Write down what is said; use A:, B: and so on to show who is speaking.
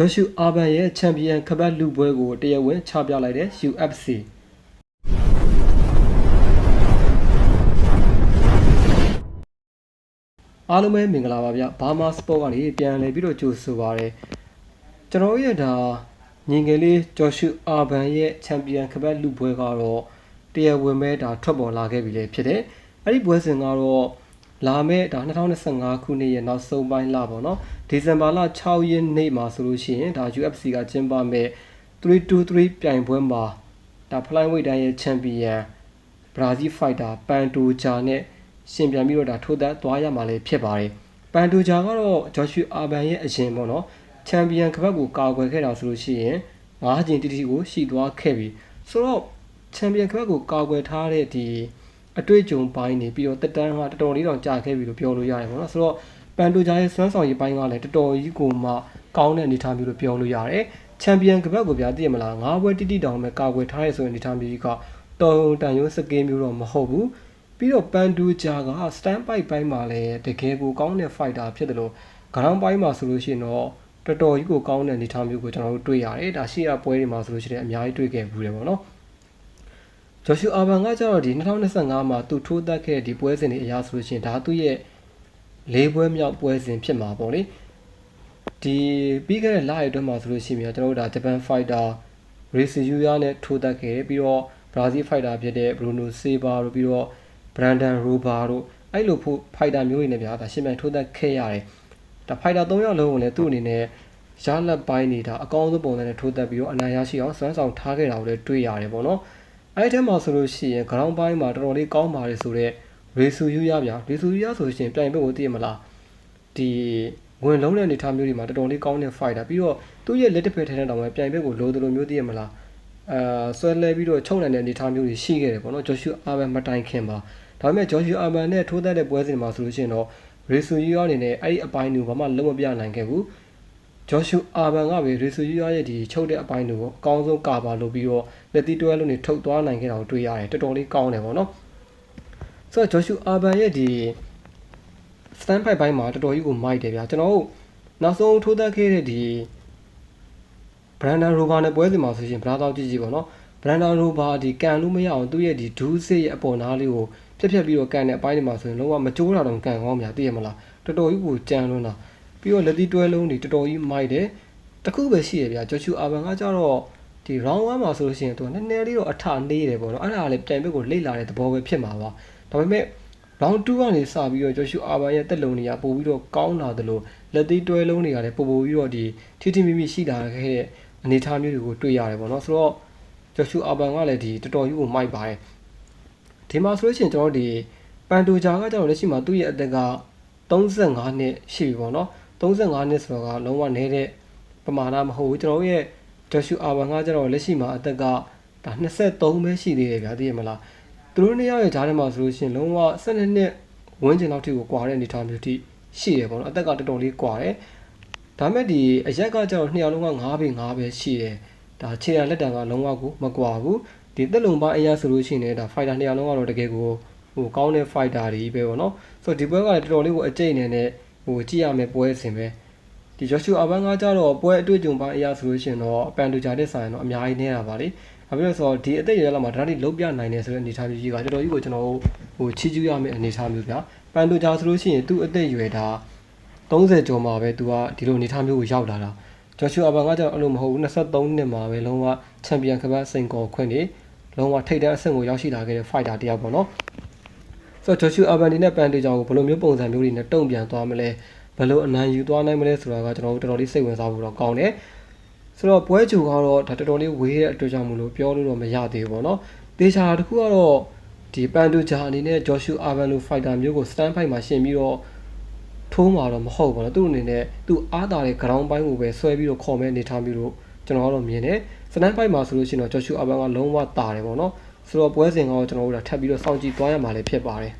A: ဂျော့ရှူအာဘန်ရဲ့ချန်ပီယံခပတ်လူပွဲကိုတရားဝင်ချပြလိုက်တဲ့ UFC အားလုံးပဲမင်္ဂလာပါဗျဘာမာစပေါ့ကနေပြန်လည်ပြီးတော့ကြိုဆိုပါရစေကျွန်တော်ရဲ့ဒါညီငယ်လေးဂျော့ရှူအာဘန်ရဲ့ချန်ပီယံခပတ်လူပွဲကတော့တရားဝင်ပဲဒါထွက်ပေါ်လာခဲ့ပြီလေဖြစ်တယ်အဲ့ဒီပွဲစဉ်ကတော့ လာမယ့်ဒါ2025ခုနှစ်ရဲ့နောက်ဆုံးပိုင်းလပေါ့နော်ဒီဇင်ဘာလ6ရက်နေ့မှာဆိုလို့ရှိရင်ဒါ UFC ကကျင်းပမဲ့323ပြိုင်ပွဲမှာဒါ flyweight တိုင်းရဲ့ချန်ပီယံဘရာဇီးဖိုက်တာပန်တိုဂျာနဲ့ရှင်ပြန်ပြီးတော့ဒါထိုးသက်သွားရမှာလည်းဖြစ်ပါတယ်ပန်တိုဂျာကတော့ဂျော်ရှူအာဘန်ရဲ့အရင်ပေါ့နော်ချန်ပီယံကပတ်ကိုကာကွယ်ခဲ့တာဆိုလို့ရှိရင်၅ကျင်တီတီကိုရှိသွားခဲ့ပြီဆိုတော့ချန်ပီယံကပတ်ကိုကာကွယ်ထားတဲ့ဒီ အတွေ့အကြုံပိုင်းနေပြီးတော့တက်တန်းကတော်တော်လေးတောင်ကြာခဲ့ပြီလို့ပြောလို့ရတယ်ပေါ့နော်ဆိုတော့ပန်တိုဂျာရဲ့စွမ်းဆောင်ရည်ပိုင်းကလည်းတော်တော်ကြီးကိုမှကောင်းတဲ့အနေအထားမျိုးလို့ပြောလို့ရတယ်ချန်ပီယံကပတ်ကိုဗျာသိရမလား၅ဘွဲတိတိတောင်ပဲကာကွယ်ထားရဆိုတဲ့အနေအထားမျိုးကြီးကတော်တန်ရုံးစကင်းမျိုးတော့မဟုတ်ဘူးပြီးတော့ပန်ဒူဂျာကစတန်ပိုက်ပိုင်းမှာလည်းတကယ်ကိုကောင်းတဲ့ fighter ဖြစ်တယ်လို့ဂရောင်းပိုင်းမှာဆိုလို့ရှိရင်တော့တော်တော်ကြီးကိုကောင်းတဲ့အနေအထားမျိုးကိုကျွန်တော်တို့တွေ့ရတယ်ဒါရှေ့ရပွဲတွေမှာဆိုလို့ရှိရင်အများကြီးတွေ့ခဲ့ဘူးတယ်ပေါ့နော် ဂျော်ရှူအာဘန်ကကျတော့ဒီ2025မှာသူထိုးသက်ခဲ့ဒီပွဲစဉ်တွေအရာဆိုလို့ရှိရင်ဒါသူ့ရဲ့လေးပွဲမြောက်ပွဲစဉ်ဖြစ်မှာပေါ့လေဒီပြီးခဲ့တဲ့လရဲ့အတွင်းမှာဆိုလို့ရှိရင်ကျွန်တော်တို့ဒါဂျပန် fighter ရေစီယူယာနဲ့ထိုးသက်ခဲ့ပြီးတော့ဘရာဇီး fighter ဖြစ်တဲ့ဘရူနိုဆေဘာတို့ပြီးတော့ဘရန်ဒန်ရိုဘာတို့အဲ့လိုဖို့ fighter မျိုးတွေနဲ့ဗျာဒါရှင်းပြထိုးသက်ခဲ့ရတယ်ဒါ fighter ၃ယောက်လုံးကိုလည်းသူ့အနေနဲ့ရလက်ပိုင်းနေတာအကောင်းဆုံးပုံစံနဲ့ထိုးသက်ပြီးတော့အနိုင်ရရှိအောင်စွမ်းဆောင်ထားခဲ့တာကိုလည်းတွေ့ရတယ်ပေါ့နော် အဲ့ဒီထဲမှာဆိုလို့ရှိရင် ground ပိုင်းမှာတော်တော်လေးကောင်းပါတယ်ဆိုတော့ရေဆူယူရဗျာရေဆူယူရဆိုရှင်ပြိုင်ပွဲကိုသိရမလားဒီဝင်လုံးတဲ့အနေအထားမျိုးတွေမှာတော်တော်လေးကောင်းတဲ့ fighter ပြီးတော့သူ့ရဲ့လက်တစ်ဖက်ထဲထဲတောင်မှပြိုင်ပွဲကိုလိုသလိုမျိုးသိရမလားအာဆွဲလဲပြီးတော့ချုံနိုင်တဲ့အနေအထားမျိုးတွေရှိခဲ့တယ်ပေါ့နော်ဂျော်ရှူအာဘန်မတိုင်ခင်ပါဒါပေမဲ့ဂျော်ရှူအာဘန်နဲ့ထိုးသက်တဲ့ပွဲစဉ်မှာဆိုလို့ရှိရင်တော့ရေဆူယူရအနေနဲ့အဲ့ဒီအပိုင်းတွေကိုဘာမှလုံးမပြနိုင်ခဲ့ဘူး ဂျော်ရှူအာဘန်ကပဲရေဆူယူရရဲ့ဒီချုပ်တဲ့အပိုင်းတွေကိုအကောင်းဆုံးကာပါလုပ်ပြီးတော့လက်သီးတွဲလုံးတွေထုတ်သွားနိုင်ခဲ့တာကိုတွေ့ရတယ်တော်တော်လေးကောင်းတယ်ပေါ့နော်ဆိုတော့ဂျော်ရှူအာဘန်ရဲ့ဒီစတန်ဖိုက်ပိုင်းမှာတော်တော်ကြီးကိုမိုက်တယ်ဗျာကျွန်တော်တို့နောက်ဆုံးထိုးသက်ခဲ့တဲ့ဒီဘရန်ဒန်ရိုဘာနဲ့ပွဲစဉ်မှာဆိုရှင်ဗလာတော့ကြည့်ကြည့်ပေါ့နော်ဘရန်ဒန်ရိုဘာဒီကန်လို့မရအောင်သူ့ရဲ့ဒီဒူးစစ်ရဲ့အပေါ်နားလေးကိုဖြတ်ဖြတ်ပြီးတော့ကန်တဲ့အပိုင်းတွေမှာဆိုရင်လုံးဝမကြိုးတာတော့ကန်ကောင်းများသိရမလားတော်တော်ကြီးကိုကြမ်းလွန်းတာ ပြီးတော့လက်သီးတွဲလုံးတွေတော်တော်ကြီးမိုက်တယ်တခုပဲရှိရဗျာဂျော်ချူအာဘန်ကကြတော့ဒီ round 1မှာဆိုလို့ရှိရင်သူကနည်းနည်းလေးတော့အထနေတယ်ပေါ့နော်အဲ့ဒါလည်းပြိုင်ဘက်ကိုလိမ့်လာတဲ့သဘောပဲဖြစ်မှာပါဒါပေမဲ့ round 2ကနေစပြီးတော့ဂျော်ရှူအာဘန်ရဲ့တက်လုံးတွေကပို့ပြီးတော့ကောင်းလာတယ်လို့လက်သေးတွဲလုံးတွေကလည်းပို့ပို့ပြီးတော့ဒီထိထိမိမိရှိလာခဲ့တဲ့အနေအထားမျိုးတွေကိုတွေ့ရတယ်ပေါ့နော်ဆိုတော့ဂျော်ရှူအာဘန်ကလည်းဒီတော်တော်ကြီးကိုမိုက်ပါတယ်ဒီမှာဆိုလို့ရှိရင်ကျွန်တော်တို့ဒီပန်တိုဂျာကကျွန်တော်လက်ရှိမှာသူ့ရဲ့အသက်က35နှစ်ရှိပြီပေါ့နော် 35နှစ်ဆိုတော့ကလုံးဝနေတဲ့ပမာဏမဟုတ်ဘူးကျွန်တော်ရဲ့ဂျော်ရှူအာဘန်ကကျွန်တော်လက်ရှိမှာအသက်ကဒါ23ပဲရှိသေးတယ်ဗျာသိရမလားသူတို့နှစ်ယောက်ရဲ့ဂျားထဲမှာဆိုလို့ရှိရင်လုံးဝ12နှစ်ဝန်းကျင်လောက်ထိကိုကွာတဲ့အနေအထားမျိုးထိရှိတယ်ပေါ့နော်အသက်ကတော်တော်လေးကွာတယ်ဒါမဲ့ဒီအရက်ကကျတော့နှစ်ယောက်လုံးက9ပေ9ပဲရှိတယ်ဒါခြေရလက်တံကလုံးဝကိုမကွာဘူးဒီသက်လုံပိုင်းအရာဆိုလို့ရှိရင်လည်းဒါ fighter နှစ်ယောက်လုံးကတော့တကယ်ကိုဟိုကောင်းတဲ့ fighter တွေပဲပေါ့နော်ဆိုတော့ဒီပွဲကလည်းတော်တော်လေးကိုအကျိတ်နေနဲ့ ဟိုကြည့်ရမယ်ပွဲစဉ်ပဲဒီ Joshua Aban ကကြတော့ပွဲအတွေ့အကြုံပိုင်းအရာဆိုလို့ရှိရင်တော့အပန်တူဂျာတဲ့ဆိုင်တော့အများကြီးနေတာပါလေဘာဖြစ်လို့ဆိုတော့ဒီအသက်အရွယ်လောက်မှာဒါတွေလုံးပြနိုင်တယ်ဆိုတဲ့အနေအထားမျိုးကြီးကတော်တော်ကြီးကိုကျွန်တော်ဟိုချီးကျူးရမယ့်အနေအထားမျိုးဗျာပန်တူဂျာဆိုလို့ရှိရင်သူ့အသက်အရွယ်ဒါ30ကျော်မှာပဲသူကဒီလိုအနေအထားမျိုးကိုရောက်လာတာဂျော်ရှူအဘန်ကကျတော့အဲ့လိုမဟုတ်ဘူး23နှစ်မှာပဲလုံးဝချန်ပီယံကပတ်စိန်ကော်ခွင့်နေလုံးဝထိပ်တန်းအဆင့်ကိုရောက်ရှိလာခဲ့တဲ့ fighter တယောက်ပေါ့နော် ဆိုတော့ဂျော်ရှူအဘန်ဒီနဲ့ပန်တေဂျာကိုဘယ်လိုမျိုးပုံစံမျိုးတွေနဲ့တုံ့ပြန်သွားမလဲဘယ်လိုအနိုင်ယူသွားနိုင်မလဲဆိုတာကကျွန်တော်တို့တော်တော်လေးစိတ်ဝင်စားဖို့တော့ကောင်းတယ်ဆိုတော့ပွဲကြိုကတော့ဒါတော်တော်လေးဝေးတဲ့အတွက်ကြောင့်မလို့ပြောလို့တော့မရသေးဘူးပေါ့နော်တေချာတခုကတော့ဒီပန်တူဂျာအနေနဲ့ဂျော်ရှူအာဘန်လိုဖိုက်တာမျိုးကိုစတန်ဖိုက်မှာရှင်ပြီးတော့ထိုးမှာတော့မဟုတ်ဘူးနော်သူ့အနေနဲ့သူ့အားတာတဲ့ ground ပိုင်းကိုပဲဆွဲပြီးတော့ခေါ်မဲ့အနေထားမျိုးလို့ကျွန်တော်ကတော့မြင်တယ်စတန်ဖိုက်မှာဆိုလို့ရှိရင်တော့ဂျော်ရှူအာဘန်ကလုံးဝတာတယ်ပေါ့နော် ဆိုတော့ပွဲစဉ်ကတော့ကျွန်တော်တို့ထပ်ပြီးတော့စောင့်ကြည့်သွားရမှာလည်းဖြစ်ပါတယ်